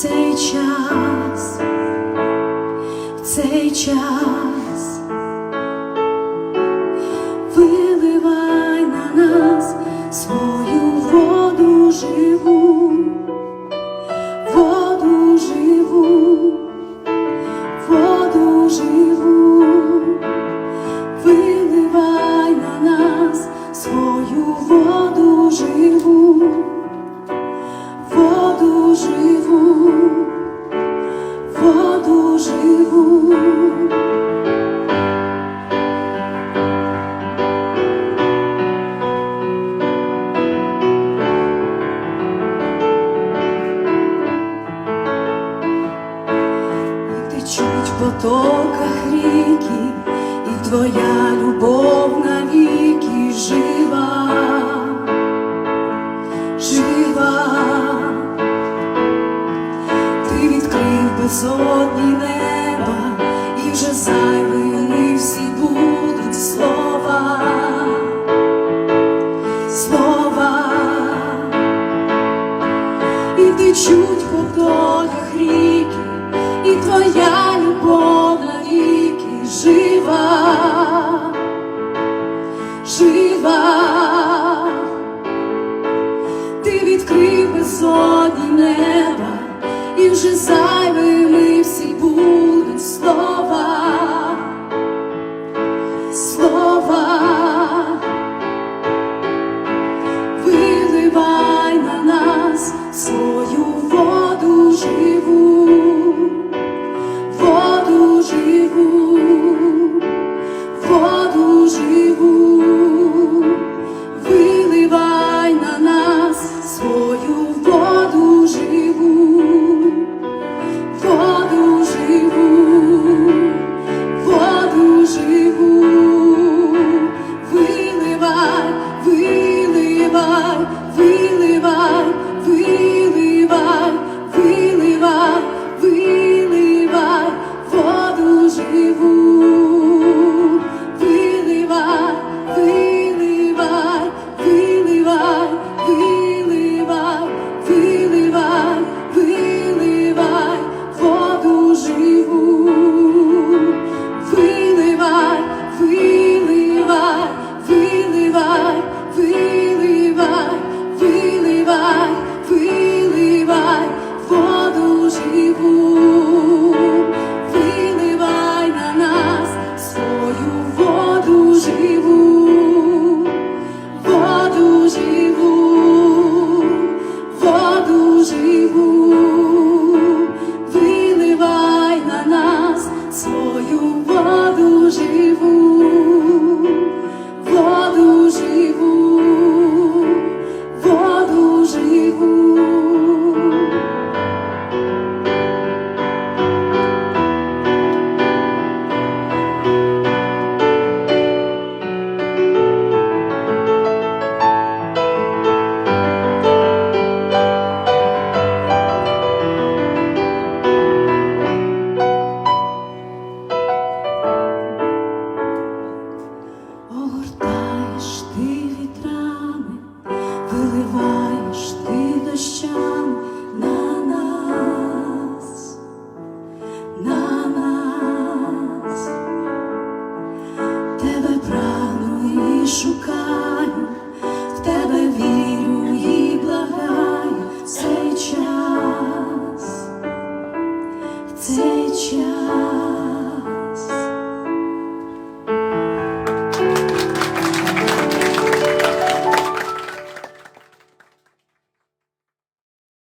цей час, в цей час. Потоках ріки, і твоя любов навіки жива, жива. Ти відкрив безодні неба, і вже зайвими всі будуть слова, слова, і течуть потоках ріки, і твоя безодні неба, і вже зайвими всі будуть слова, слова,